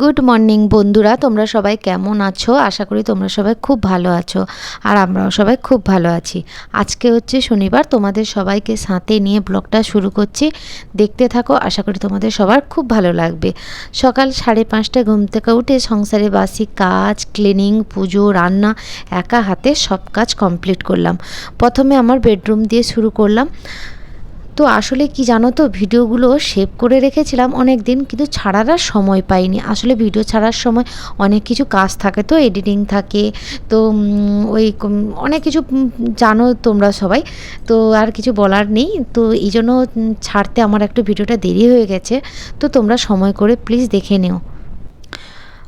Good morning বন্ধুরা। তোমরা সবাই কেমন আছো? আশা করি তোমরা সবাই খুব ভালো আছো আর আমরাও সবাই খুব ভালো আছি। আজকে হচ্ছে শনিবার, তোমাদের সবাইকে সাথে নিয়ে ব্লগটা শুরু করছি। দেখতে থাকো, আশা করি তোমাদের সবার খুব ভালো লাগবে। সকাল সাড়ে পাঁচটায় ঘুম থেকে উঠে সংসারে বাসি কাজ ক্লিনিং পুজো, রান্না, একা হাতে সব কাজ কমপ্লিট করলাম। প্রথমে আমার বেডরুম দিয়ে শুরু করলাম। তো আসলে কি জানো তো, ভিডিওগুলো সেভ করে রেখেছিলাম অনেক দিন কিন্তু ছাড়ার আর সময় পাইনি। আসলে ভিডিও ছাড়ার সময় অনেক কিছু কাজ থাকে তো, এডিটিং থাকে, তো ওই অনেক কিছু জানো তোমরা সবাই, তো আর কিছু বলার নেই। তো এই জন্য ছাড়তে আমার একটু ভিডিওটা দেরি হয়ে গেছে। তো তোমরা সময় করে প্লিজ দেখে নিও।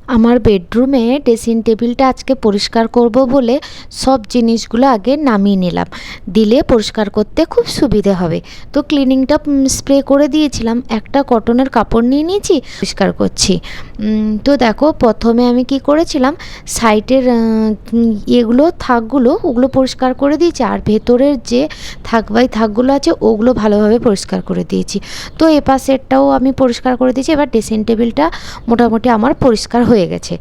আমার বেডরুমে ড্রেসিং টেবিলটা আজকে পরিষ্কার করব বলে সব জিনিসগুলো আগে নামিয়ে নিলাম। দিলে পরিষ্কার করতে খুব সুবিধে হবে। তো ক্লিনিংটা স্প্রে করে দিয়েছিলাম। একটা কটনের কাপড় নিয়ে নিয়েছি, পরিষ্কার করছি। তো দেখো, প্রথমে আমি কি করেছিলাম, সাইটের ইয়েগুলো, থাকগুলো, ওগুলো পরিষ্কার করে দিয়েছি। আর ভেতরের যে থাক বাই থাকগুলো আছে, ওগুলো ভালোভাবে পরিষ্কার করে দিয়েছি। তো এ পাশেরটাও আমি পরিষ্কার করে দিয়েছি। এবার ড্রেসিং টেবিলটা মোটামুটি আমার পরিষ্কার হয়ে গেছে।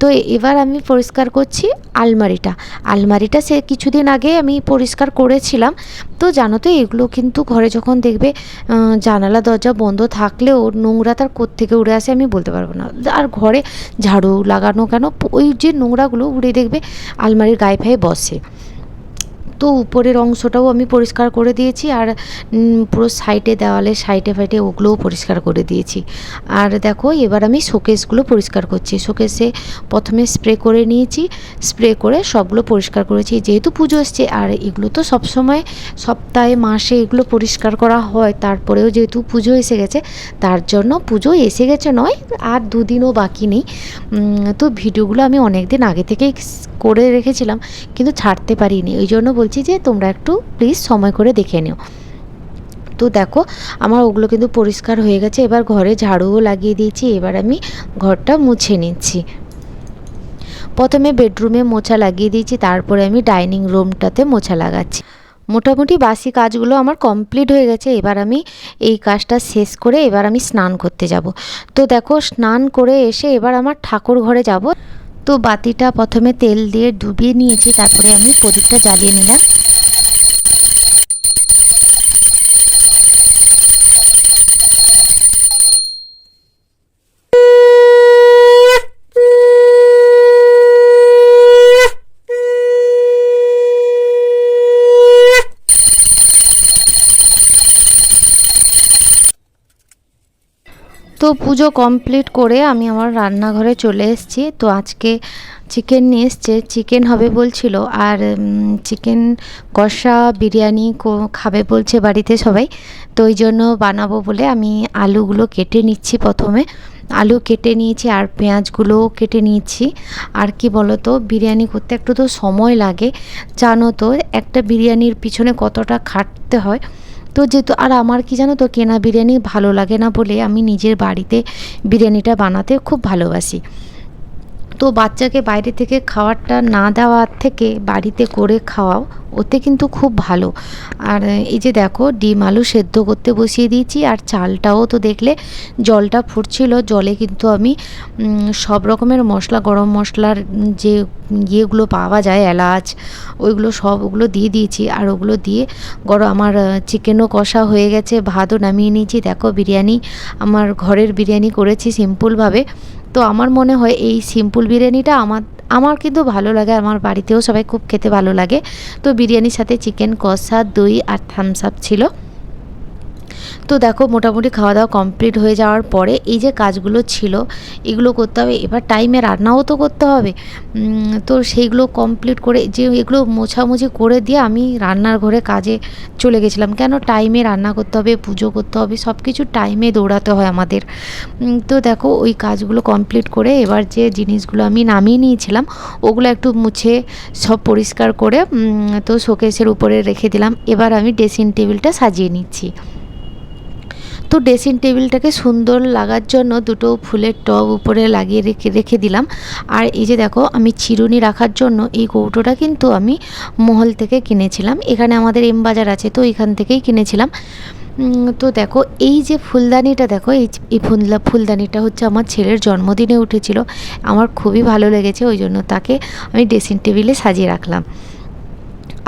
তো এবার আমি পরিষ্কার করছি আলমারিটা। আলমারিটা সে কিছুদিন আগে আমি পরিষ্কার করেছিলাম। তো জানো তো, এগুলো কিন্তু ঘরে যখন দেখবে জানালা, দরজা বন্ধ থাকলেও নোংরা তার কোত্থেকে উড়ে আসে আমি বলতে পারব না। আর ঘরে ঝাড়ু লাগানো কেন, ওই যে নোংরাগুলো উড়ে দেখবে আলমারির গায়ে ফায়ে বসে। তো উপরের অংশটাও আমি পরিষ্কার করে দিয়েছি আর পুরো সাইডে দেওয়ালে, সাইডে ফাইডে ওগুলোও পরিষ্কার করে দিয়েছি। আর দেখো, এবার আমি শোকেসগুলো পরিষ্কার করছি। শোকেসে প্রথমে স্প্রে করে নিয়েছি। স্প্রে করে সবগুলো পরিষ্কার করেছি। যেহেতু পুজো এসছে, আর এগুলো তো সবসময়, সপ্তাহে, মাসে এগুলো পরিষ্কার করা হয়। তারপরেও যেহেতু পুজো এসে গেছে, তার জন্য পুজো এসে গেছে নয়, আর দুদিনও বাকি নেই। তো ভিডিওগুলো আমি অনেক দিন আগে থেকেই করে রেখেছিলাম, কিন্তু ছাড়তে পারিনি। ওই জন্য বলছি যে তোমরা একটু প্লিজ সময় করে দেখে নিও। তো দেখো, আমার ওগুলো কিন্তু পরিষ্কার হয়ে গেছে। এবার ঘরে ঝাড়ুও লাগিয়ে দিয়েছি। এবার আমি ঘরটা মুছে নিচ্ছি। প্রথমে বেডরুমে মোছা লাগিয়ে দিয়েছি। তারপরে আমি ডাইনিং রুমটাতে মোছা লাগাচ্ছি। মোটামুটি বাসি কাজগুলো আমার কমপ্লিট হয়ে গেছে। এবার আমি এই কাজটা শেষ করে এবার আমি স্নান করতে যাব। তো দেখো, স্নান করে এসে এবার আমার ঠাকুর ঘরে যাব। তো বাতিটা প্রথমে তেল দিয়ে ডুবিয়ে নিয়েছি তারপরে আমি প্রদীপটা জ্বালিয়ে নিলাম। তো পুজো কমপ্লিট করে আমি আমার রান্নাঘরে চলে এসেছি। তো আজকে চিকেন নিয়ে এসছে। চিকেন হবে বলছিল আর চিকেন কষা, বিরিয়ানি খাবে বলছে বাড়িতে সবাই। তো ওই জন্য বানাবো বলে আমি আলুগুলো কেটে নিচ্ছি প্রথমে। আলু কেটে নিয়েছি আর পেঁয়াজগুলোও কেটে নিয়েছি। আর কি বলো তো বিরিয়ানি করতে একটু তো সময় লাগে। জানো তো, একটা বিরিয়ানির পিছনে কতটা খাটতে হয়। তো যেহেতু, আর আমার কি জানো তো, কেনা বিরিয়ানি ভালো লাগে না বলে আমি নিজের বাড়িতে বিরিয়ানিটা বানাতে খুব ভালোবাসি। তো বাচ্চাকে বাইরে থেকে খাবারটা না দেওয়ার থেকে বাড়িতে করে খাওয়াও, ওতে কিন্তু খুব ভালো। আর এই যে দেখো, ডিম আলু সেদ্ধ করতে বসিয়ে দিয়েছি, আর চালটাও তো দেখলে জলটা ফুটছিল, জলে কিন্তু আমি সব রকমের মশলা, গরম মশলার যে ইয়েগুলো পাওয়া যায়, এলাচ, ওইগুলো সব ওগুলো দিয়ে দিয়েছি। আর ওগুলো দিয়ে গরম আমার চিকেনও কষা হয়ে গেছে, ভাতও নামিয়ে নিয়েছি। দেখো, বিরিয়ানি, আমার ঘরের বিরিয়ানি করেছি সিম্পলভাবে তো আমার মনে হয় এই সিম্পল বিরিয়ানিটা আমার আমার কিন্তু ভালো লাগে, আমার বাড়িতেও সবাই খুব খেতে ভালো লাগে। তো বিরিয়ানির সাথে চিকেন কষা, দই আর থামস আপ ছিল। তো দেখো মোটামুটি খাওয়া দাওয়া কমপ্লিট হয়ে যাওয়ার পরে এই যে কাজগুলো ছিল, এগুলো করতে হবে। এবার টাইমে রান্নাও তো করতে হবে। তো সেইগুলো কমপ্লিট করে যে এগুলো মোছামুছি করে দিয়ে আমি রান্নার ঘরে কাজে চলে গেছিলাম। কেন? টাইমে রান্না করতে হবে, পুজো করতে হবে সব কিছু টাইমে দৌড়াতে হয় আমাদের। তো দেখো ওই কাজগুলো কমপ্লিট করে এবার যে জিনিসগুলো আমি নামিয়ে নিয়েছিলাম, ওগুলো একটু মুছে সব পরিষ্কার করে তো শোকেসের উপরে রেখে দিলাম। এবার আমি ড্রেসিং টেবিলটা সাজিয়ে নিচ্ছি। তো ড্রেসিং টেবিলটাকে সুন্দর লাগার জন্য দুটো ফুলের টব উপরে লাগিয়ে রেখে রেখে দিলাম। আর এই যে দেখো, আমি চিরুনি রাখার জন্য এই কৌটোটা কিন্তু আমি মহল থেকে কিনেছিলাম। এখানে আমাদের এম বাজার আছে, তো এখান থেকেই কিনেছিলাম। তো দেখো, এই যে ফুলদানিটা দেখো, এই এই ফুলদা ফুলদানিটা হচ্ছে আমার ছেলের জন্মদিনে উঠেছিল। আমার খুবই ভালো লেগেছে, ওই জন্য তাকে আমি ড্রেসিং টেবিলে সাজিয়ে রাখলাম।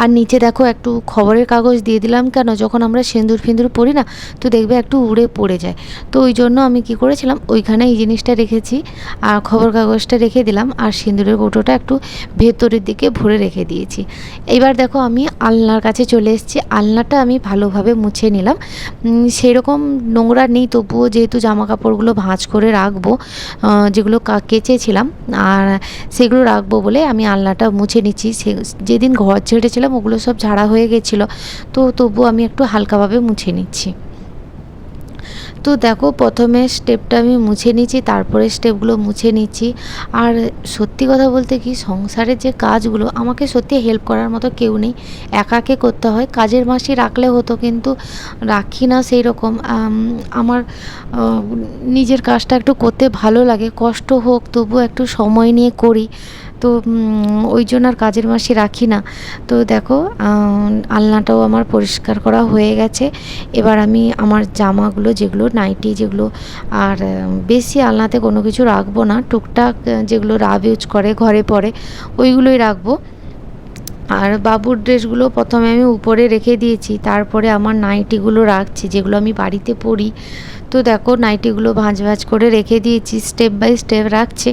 আর নিচে দেখো একটু খবরের কাগজ দিয়ে দিলাম কেন? যখন আমরা সিঁদুর ফিঁদুর পড়ি না, তো দেখবে একটু উড়ে পড়ে যায়। তো ওই জন্য আমি কি করেছিলাম ওইখানে এই জিনিসটা রেখেছি, আর খবর কাগজটা রেখে দিলাম, আর সিঁদুরের কৌটোটা একটু ভেতরের দিকে ভরে রেখে দিয়েছি। এবার দেখো আমি আলনার কাছে চলে এসেছি, আলনাটা আমি ভালোভাবে মুছে নিলাম। সেরকম নোংরা নেই, তবুও যেহেতু জামা কাপড়গুলো ভাঁজ করে রাখব যেগুলো কেচেছিলাম, আর সেগুলো রাখব বলে আমি আলনাটা মুছে নিচ্ছি। সে, যেদিন ঘর ছেড়েছিলাম ওগুলো সব ঝাড়া হয়ে গেছিল। তো তবু আমি একটু হালকাভাবে মুছে নিচ্ছি। তো দেখো, প্রথমে স্টেপটা আমি মুছে নিচ্ছি, তারপরে স্টেপগুলো মুছে নিচ্ছি। আর সত্যি কথা বলতে কি, সংসারের যে কাজগুলো, আমাকে সত্যি হেল্প করার মতো কেউ নেই। একাকে করতে হয়। কাজের মাসি রাখলে হতো, কিন্তু রাখি না সেই রকম আমার নিজের কাজটা একটু করতে ভালো লাগে। কষ্ট হোক তবু একটু সময় নিয়ে করি। তো ওই জন্য আর কাজের মাসি রাখি না। তো দেখো আলনাটাও আমার পরিষ্কার করা হয়ে গেছে। এবার আমি আমার জামাগুলো যেগুলো, নাইটি যেগুলো, আর বেশি আলনাতে কোনো কিছু রাখব না। টুকটাক যেগুলো রাব ইউজ করে, ঘরে পরে, ওইগুলোই রাখব। আর বাবুর ড্রেসগুলো প্রথমে আমি উপরে রেখে দিয়েছি। তারপরে আমার নাইটিগুলো রাখছি, যেগুলো আমি বাড়িতে পরি। তো দেখো, নাইটিগুলো ভাঁজ ভাঁজ করে রেখে দিয়েছি, স্টেপ বাই স্টেপ রাখছে।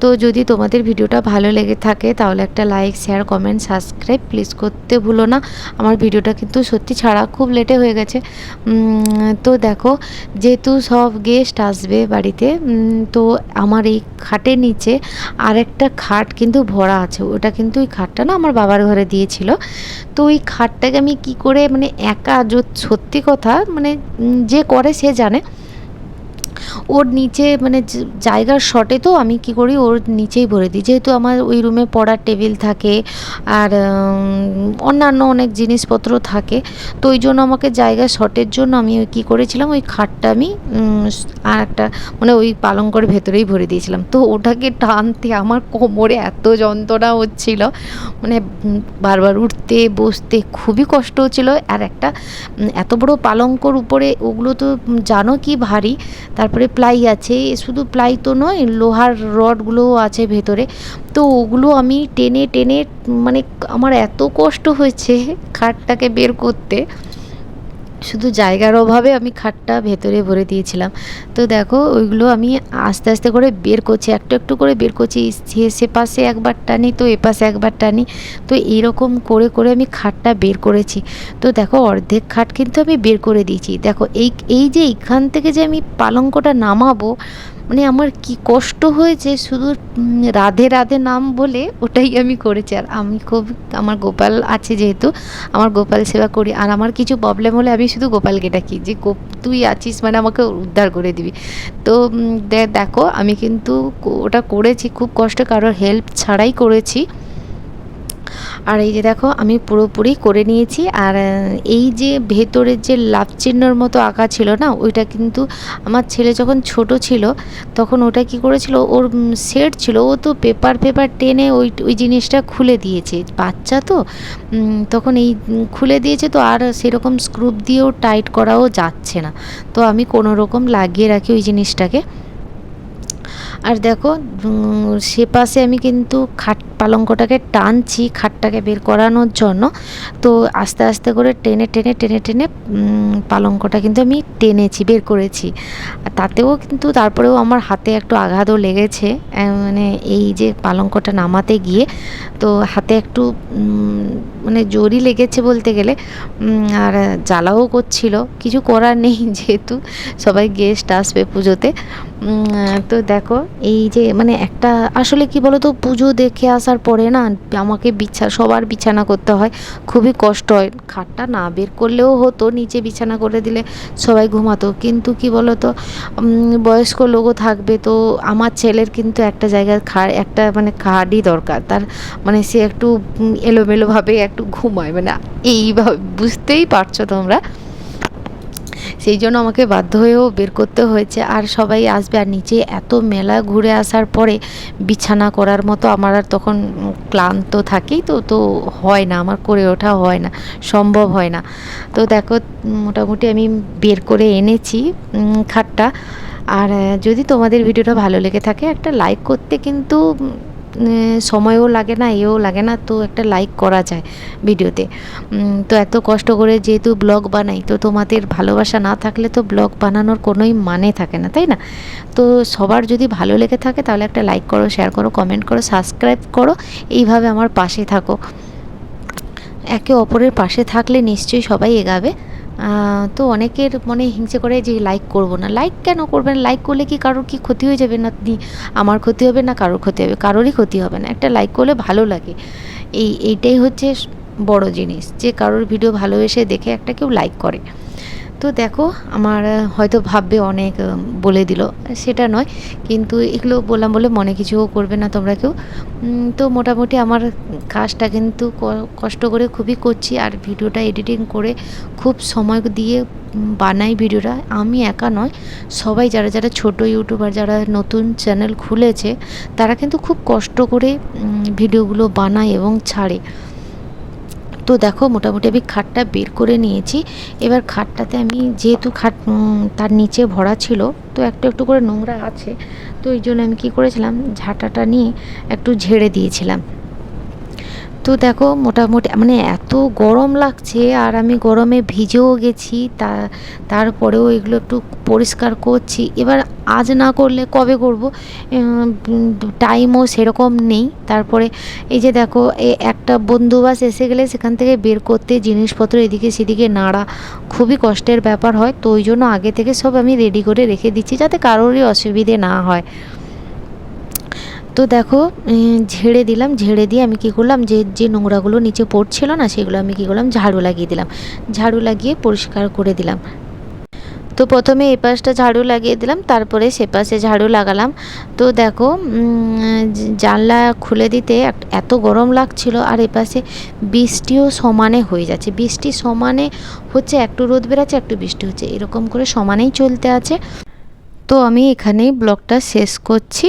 তো যদি তোমাদের ভিডিওটা ভালো লেগে থাকে, তাহলে একটা like share comment subscribe please করতে ভুলো না। আমার ভিডিওটা কিন্তু সত্যি ছাড়া খুব লেটে হয়ে গেছে। তো দেখো, যেহেতু সব গেস্ট আসবে বাড়িতে তো আমার এই খাটের নিচে আরেকটা খাট কিন্তু ভরা আছে। ওটা কিন্তু ওই খাটটা না আমার বাবার ঘরে দিয়েছিল। তো ওই খাটটাকে আমি কি করে মানে একা, যো- সত্যি কথা মানে যে করে সে জানে। ওর নিচে মানে জায়গার শর্টে তো আমি কি করি, ওর নিচেই ভরে দিই। যেহেতু আমার ওই রুমে পড়ার টেবিল থাকে আর অন্যান্য অনেক জিনিসপত্র থাকে, তো ওই জন্য আমাকে জায়গা শর্টের জন্য আমি কী করেছিলাম, ওই খাটটা আমি আর একটা মানে ওই পালঙ্কর ভেতরেই ভরে দিয়েছিলাম। তো ওটাকে টানতে আমার কোমরে এত যন্ত্রণা হচ্ছিল মানে বারবার উঠতে, বসতে খুবই কষ্ট হচ্ছিল। আর একটা এত বড় পালঙ্কর উপরে, ওগুলো তো জানো কি ভারী? তারপরে প্লাই আছে শুধু প্লাই তো নয়, লোহার রডগুলোও আছে ভেতরে। তো ওগুলো আমি টেনে টেনে মানে আমার এত কষ্ট হয়েছে খাটটাকে বের করতে। শুধু জায়গার অভাবে আমি খাটটা ভেতরে ভরে দিয়েছিলাম। তো দেখো, ওইগুলো আমি আস্তে আস্তে করে বের করছি, একটু একটু করে বের করছি, সে পাশে একবার টানি, তো এ পাশে একবার টানি। তো এরকম করে করে আমি খাটটা বের করেছি। তো দেখো, অর্ধেক খাট কিন্তু আমি বের করে দিয়েছি। দেখো, এই এই যে এইখান থেকে যে আমি পালঙ্কটা নামাবো মানে আমার কি কষ্ট হয়েছে শুধু রাধে রাধে নাম বলে ওটাই আমি করেছি। আর আমি খুব, আমার গোপাল আছে যেহেতু, আমার গোপাল সেবা করি। আর আমার কিছু প্রবলেম হলে আমি শুধু গোপালকে ডাকি যে, গোপ, তুই আছিস মানে আমাকে উদ্ধার করে দিবি। তো দেখো, আমি কিন্তু ওটা করেছি, খুব কষ্ট, কারোর হেল্প ছাড়াই করেছি। আর এই যে দেখো, আমি পুরোপুরি করে নিয়েছি। আর এই যে ভেতরের যে লাভ চিহ্নর মতো আঁকা ছিল না, ওইটা কিন্তু আমার ছেলে যখন ছোট ছিল, তখন ওটা কি করেছিল, ওর সেট ছিল, ও তো পেপার পেপার টেনে ওই ওই জিনিসটা খুলে দিয়েছে। বাচ্চা তো তখন এই খুলে দিয়েছে তো আর সেরকম স্ক্রুপ দিয়েও টাইট করাও যাচ্ছে না। তো আমি কোনো রকম লাগিয়ে রাখি ওই জিনিসটাকে। আর দেখো সে পাশে আমি কিন্তু খাট পালঙ্কটাকে টানছি, খাটটাকে বের করানোর জন্য। তো আস্তে আস্তে করে টেনে টেনে টেনে টেনে পালঙ্কটা কিন্তু আমি টেনেছি, বের করেছি। আর তাতেও কিন্তু তারপরেও আমার হাতে একটু আঘাতও লেগেছে মানে এই যে পালঙ্কটা নামাতে গিয়ে। তো হাতে একটু মানে জোরই লেগেছে বলতে গেলে। আর জ্বালাও করছিল, কিছু করার নেই যেহেতু সবাই গেস্ট আসবে পুজোতে। তো দেখো এই যে মানে একটা আসলে কি বলতো পুজো দেখে আসার পরে না আমাকে বিছা সবার বিছানা করতে হয়। খুবই কষ্ট হয়। খাটটা না বের করলেও হতো নিচে বিছানা করে দিলে সবাই ঘুমাতো। কিন্তু কি বলতো উম, বয়স্ক লোকও থাকবে তো আমার ছেলের কিন্তু একটা জায়গায় খাট একটা মানে খাটই দরকার। তার মানে সে একটু এলোমেলোভাবে একটু ঘুমায়। মানে এইভাবে বুঝতেই পারছ তোমরা? সেই জন্য আমাকে বাধ্য হয়েও বের করতে হয়েছে। আর সবাই আসবে আর নিচে এত মেলা ঘুরে আসার পরে বিছানা করার মতো আমার আর তখন ক্লান্ত থাকেই তো তো হয় না, আমার করে ওঠা হয় না, সম্ভব হয় না। তো দেখো, মোটামুটি আমি বের করে এনেছি খাটটা। আর যদি তোমাদের ভিডিওটা ভালো লেগে থাকে, একটা লাইক করতে কিন্তু সময়ও লাগে না, এও লাগে না, তো একটা লাইক করা যায় ভিডিওতে। তো এত কষ্ট করে যেহেতু ব্লগ বানাই, তো তোমাদের ভালোবাসা না থাকলে তো ব্লগ বানানোর কোনোই মানে থাকে না, তাই না? তো সবার যদি ভালো লেগে থাকে তাহলে একটা লাইক করো শেয়ার করো কমেন্ট করো সাবস্ক্রাইব করো, এইভাবে আমার পাশে থাকো। একে অপরের পাশে থাকলে নিশ্চয়ই সবাই এগাবে। তো অনেকের মনে হিংসে করে যে লাইক করব না। লাইক কেন করবেন লাইক করলে কি কারোর কি ক্ষতি হয়ে যাবে? না আমার ক্ষতি হবে না? কারোর ক্ষতি হবে? কারোরই ক্ষতি হবে না। একটা লাইক করলে ভালো লাগে। এই, এইটাই হচ্ছে বড় জিনিস। যে কারোর ভিডিও ভালোবেসে দেখে একটা কেউ লাইক করে। তো দেখো, আমার হয়তো ভাববে অনেক বলে দিল। সেটা নয়, কিন্তু এগুলো বললাম বলে মনে কিছু করবে না তোমরা কেউ। তো মোটামুটি আমার কাজটা কিন্তু কষ্ট করে খুবই করছি, আর ভিডিওটা এডিটিং করে খুব সময় দিয়ে বানাই ভিডিওটা। আমি একা নয়, সবাই যারা যারা ছোট ইউটিউবার, যারা নতুন চ্যানেল খুলেছে, তারা কিন্তু খুব কষ্ট করে ভিডিওগুলো বানায় এবং ছাড়ে। তো দেখো, মোটামুটি আমি খাটটা বের করে নিয়েছি। এবার খাটটাতে আমি যেহেতু খাট তার নিচে ভরা ছিল, তো একটু একটু করে নোংরা আছে। তো এই জন্য আমি কী করেছিলাম, ঝাঁটাটা নিয়ে একটু ঝেড়ে দিয়েছিলাম। তো দেখো মোটামুটি মানে এত গরম লাগছে আর আমি গরমে ভিজেও গেছি, তা, তারপরেও এগুলো একটু পরিষ্কার করছি। এবার আজ না করলে কবে করব? টাইমও সেরকম নেই। তারপরে এই যে দেখো একটা বন্ধুবাস এসে গেলে সেখান থেকে বের করতে জিনিসপত্র এদিকে সেদিকে নাড়া খুবই কষ্টের ব্যাপার হয়। তো ওই জন্য আগে থেকে সব আমি রেডি করে রেখে দিচ্ছি যাতে কারোরই অসুবিধে না হয়। তো দেখো ঝেড়ে দিলাম, ঝেড়ে দিয়ে আমি কী করলাম, যে যে নোংরাগুলো নিচে পড়ছিল না, সেগুলো আমি কী করলাম, ঝাড়ু লাগিয়ে দিলাম। ঝাড়ু লাগিয়ে পরিষ্কার করে দিলাম। তো প্রথমে এ পাশটা ঝাড়ু লাগিয়ে দিলাম, তারপরে সে পাশে ঝাড়ু লাগালাম। তো দেখো জানলা খুলে দিতে এত গরম লাগছিল, আর এ পাশে বৃষ্টিও সমানে হয়ে যাচ্ছে। বৃষ্টি সমানে হচ্ছে, একটু রোদ বেরাচ্ছে, একটু বৃষ্টি হচ্ছে। এরকম করে সমানেই চলতে আছে। তো আমি এখানেই ব্লগটা শেষ করছি।